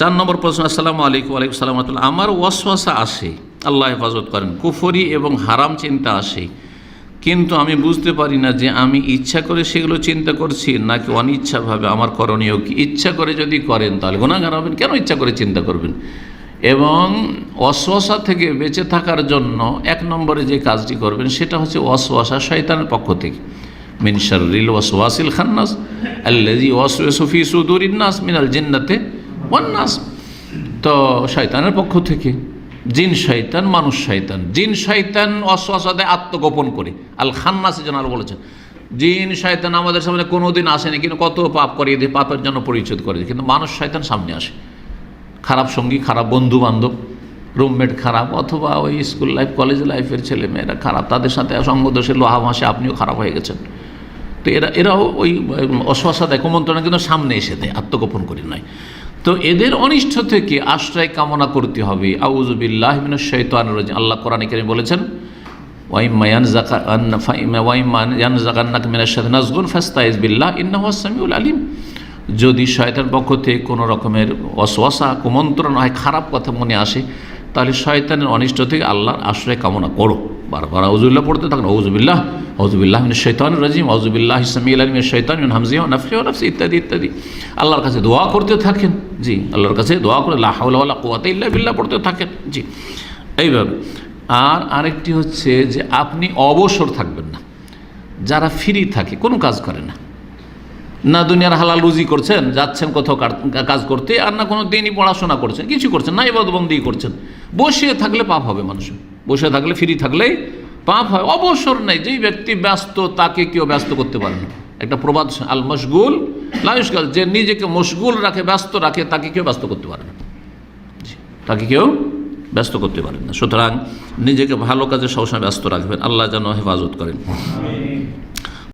চার নম্বর প্রশ্ন, আসসালামু আলাইকুম আলাইকুম সালাম রহমতুল্লাহ। আমার ওয়াসওয়াসা আসে, আল্লাহ হেফাজত করেন। কুফরি এবং হারাম চিন্তা আসে। কিন্তু আমি বুঝতে পারি না যে আমি ইচ্ছা করে সেগুলো চিন্তা করছি নাকি অনিচ্ছাভাবে। আমার করণীয় কি? ইচ্ছা করে যদি করেন, তাহলে গুণাগার হবেন? কেন ইচ্ছা করে চিন্তা করবেন? এবং অশ্বাসা থেকে বেঁচে থাকার জন্য এক নম্বরে যে কাজটি করবেন, সেটা হচ্ছে অশ্বাসা শয়তানের পক্ষ থেকে। মিন রিল ওয়াসওয়াসিল খান্নাস আল্লাজি ওয়াসওয়াসু ফি সুদুরিন মিনাল জিন্নাতে ওয়ান নাস তো শয়তানের পক্ষ থেকে, জিন শয়তান, মানুষ শয়তান। জিন শয়তান অশ্বাসাতে আত্মগোপন করে। আল খান্নাসে আল্লাহ বলেছেন, জিন শয়তান আমাদের সামনে কোনোদিন আসেনি, কিন্তু কত পাপ করিয়ে দিয়ে পাপের জন্য পরিচয় করে কিন্তু মানুষ শয়তান সামনে আসে। খারাপ সঙ্গী, খারাপ বন্ধু বান্ধব রুমমেট খারাপ, অথবা ওই স্কুল লাইফ, কলেজ লাইফের ছেলে মেয়েরা খারাপ, তাদের সাথে সঙ্গ দোষে লোহা মাসে আপনিও খারাপ হয়ে গেছেন। তো এরা, এরাও ওই অশ্বাসা দেয় কিন্তু সামনে এসে দেয়, আত্মগোপন করে নয়। তো এদের অনিষ্ট থেকে আশ্রয় কামনা করতে হবে। আউজুবিল্লাহ আল্লাহ কোরআন কেন বলেছেন বিল্লাহ আলিম। যদি শয়তান পক্ষ থেকে কোনো রকমের অশ্বাসা, কুমন্ত্রণ হয় খারাপ কথা মনে আসে, তাহলে শয়তানের অনিষ্ট থেকে আল্লাহর আশ্রয় কামনা করো। বারবার আউজুল্লাহ পড়তে থাকেন। আউজুবিল্লাহ মিন শৈতান রাজিম আউজুবিল্লাহ ইসলামী আলম শৈতান হামজি ও নাফি নাফসি ইত্যাদি ইত্যাদি। আল্লাহর কাছে দোয়া করতে থাকেন। জি, আল্লাহর কাছে দোয়া করে লাহাউল্লাহ কুয়াতে ইল্লা বিল্লাহ পড়তে থাকেন। জি, এইভাবে। আর আরেকটি হচ্ছে যে আপনি অবসর থাকবেন না। যারা ফ্রি থাকে, কোনো কাজ করে না। না দুনিয়ার হালাল রুজি করছেন, যাচ্ছেন কোথাও কাজ করতে, আর না কোনো দিনই পড়াশোনা করছেন, কিছু করছেন না এবাদবন্দি করছেন। বসে থাকলে পাপ হবে মানুষের। বসে থাকলে, ফ্রি থাকলেই পাপ হয়। অবসর নেই, যেই ব্যক্তি ব্যস্ত, তাকে কেউ ব্যস্ত করতে পারে না। একটা প্রবাদ আল মশগুল লায়ুসকাল যে নিজেকে মশগুল রাখে, ব্যস্ত রাখে, তাকে কেউ ব্যস্ত করতে পারে না। তাকে কেউ ব্যস্ত করতে পারেন না। সুতরাং নিজেকে ভালো কাজে সবসময় ব্যস্ত রাখবেন। আল্লাহ যেন হেফাজত করেন।